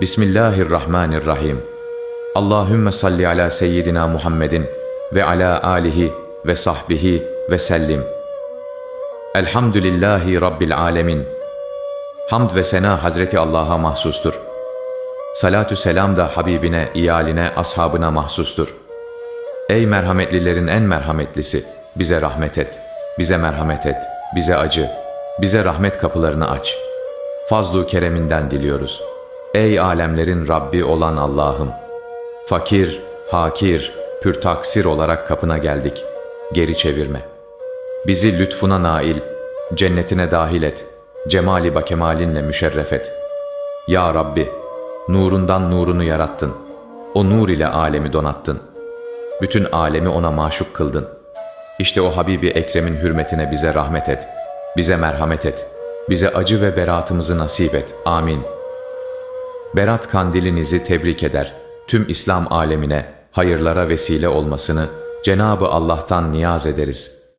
Bismillahirrahmanirrahim. Allahümme salli ala seyyidina Muhammedin ve ala alihi ve sahbihi ve sellim. Elhamdülillahi Rabbil alemin. Hamd ve sena Hazreti Allah'a mahsustur. Salatü selam da Habibine, iyaline, ashabına mahsustur. Ey merhametlilerin en merhametlisi, bize rahmet et, bize merhamet et, bize acı, bize rahmet kapılarını aç. Fazlu kereminden diliyoruz. Ey alemlerin Rabbi olan Allah'ım! Fakir, hakir, pürtaksir olarak kapına geldik. Geri çevirme. Bizi lütfuna nail, cennetine dahil et, cemali bakemalinle müşerref et. Ya Rabbi, nurundan nurunu yarattın. O nur ile alemi donattın. Bütün alemi ona maşuk kıldın. İşte o Habibi Ekrem'in hürmetine bize rahmet et. Bize merhamet et. Bize acı ve beratımızı nasip et. Amin. Berat kandilinizi tebrik eder. Tüm İslam alemine hayırlara vesile olmasını Cenabı Allah'tan niyaz ederiz.''